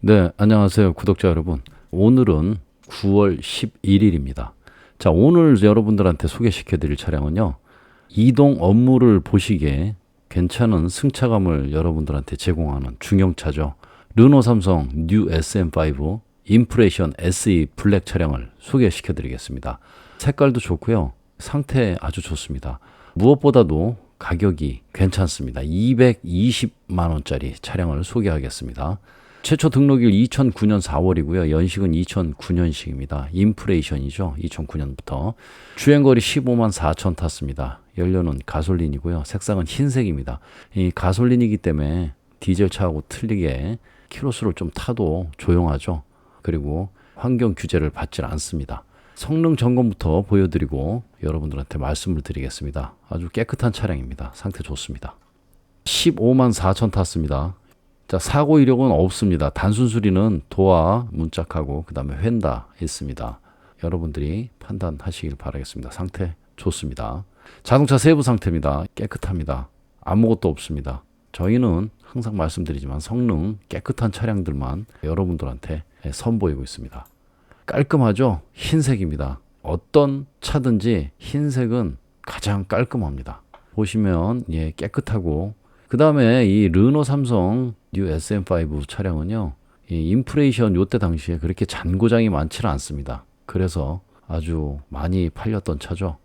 네, 안녕하세요, 구독자 여러분. 오늘은 9월 11일입니다. 자, 오늘 여러분들한테 소개시켜 드릴 차량은요. 이동 업무를 보시기에 괜찮은 승차감을 여러분들한테 제공하는 중형차죠. 르노 삼성 뉴 SM5 인프레션 SE 블랙 차량을 소개시켜 드리겠습니다. 색깔도 좋고요. 상태 아주 좋습니다. 무엇보다도 가격이 괜찮습니다. 220만 원짜리 차량을 소개하겠습니다. 최초 등록일 2009년 4월이고요. 연식은 2009년식입니다. 인프레이션이죠. 2009년부터. 주행거리 15만 4천 탔습니다. 연료는 가솔린이고요. 색상은 흰색입니다. 이 가솔린이기 때문에 디젤 차하고 틀리게 키로수를 좀 타도 조용하죠. 그리고 환경 규제를 받질 않습니다. 성능 점검부터 보여드리고 여러분들한테 말씀을 드리겠습니다. 아주 깨끗한 차량입니다. 상태 좋습니다. 15만 4천 탔습니다. 자, 사고 이력은 없습니다. 단순 수리는 도화, 문짝하고 그다음에 휀다 있습니다. 여러분들이 판단하시길 바라겠습니다. 상태 좋습니다. 자동차 세부 상태입니다. 깨끗합니다. 아무것도 없습니다. 저희는 항상 말씀드리지만 성능 깨끗한 차량들만 여러분들한테 선보이고 있습니다. 깔끔하죠? 흰색입니다. 어떤 차든지 흰색은 가장 깔끔합니다. 보시면 예, 깨끗하고 그 다음에 이 르노 삼성 뉴 SM5 차량은요, 이 인프레이션 요때 당시에 그렇게 잔고장이 많지는 않습니다. 그래서 아주 많이 팔렸던 차죠.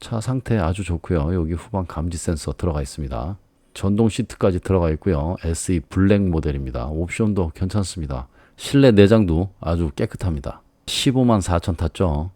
차 상태 아주 좋고요. 여기 후방 감지 센서 들어가 있습니다. 전동 시트까지 들어가 있고요. SE 블랙 모델입니다. 옵션도 괜찮습니다. 실내 내장도 아주 깨끗합니다. 15만 4천 탔죠.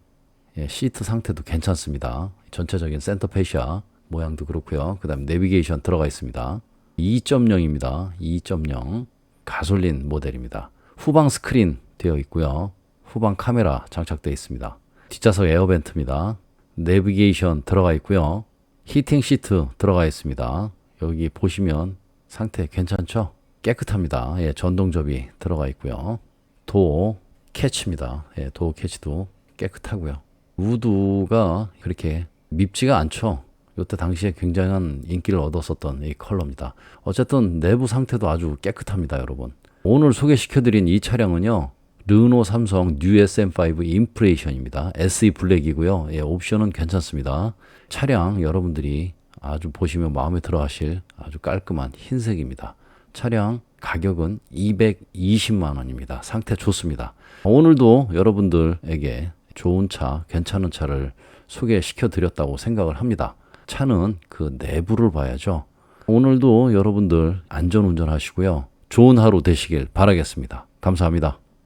예, 시트 상태도 괜찮습니다. 전체적인 센터 페시아 모양도 그렇고요. 그 다음에 내비게이션 들어가 있습니다. 2.0입니다. 2.0 가솔린 모델입니다. 후방 스크린 되어 있고요. 후방 카메라 장착되어 있습니다. 뒷좌석 에어벤트입니다. 내비게이션 들어가 있고요. 히팅 시트 들어가 있습니다. 여기 보시면 상태 괜찮죠? 깨끗합니다. 예, 전동 접이 들어가 있고요. 도 캐치입니다. 예, 도 캐치도 깨끗하고요. 우드가 그렇게 밉지가 않죠. 이때 당시에 굉장한 인기를 얻었었던 이 컬러입니다. 어쨌든 내부 상태도 아주 깨끗합니다, 여러분. 오늘 소개시켜드린 이 차량은요. 르노 삼성 뉴 SM5 인프레이션입니다. SE 블랙이고요. 예, 옵션은 괜찮습니다. 차량 여러분들이 아주 보시면 마음에 들어 하실 아주 깔끔한 흰색입니다. 차량 가격은 220만 원입니다. 상태 좋습니다. 오늘도 여러분들에게 좋은 차, 괜찮은 차를 소개시켜 드렸다고 생각을 합니다. 차는 그 내부를 봐야죠. 오늘도 여러분들 안전 운전하시고요. 좋은 하루 되시길 바라겠습니다. 감사합니다.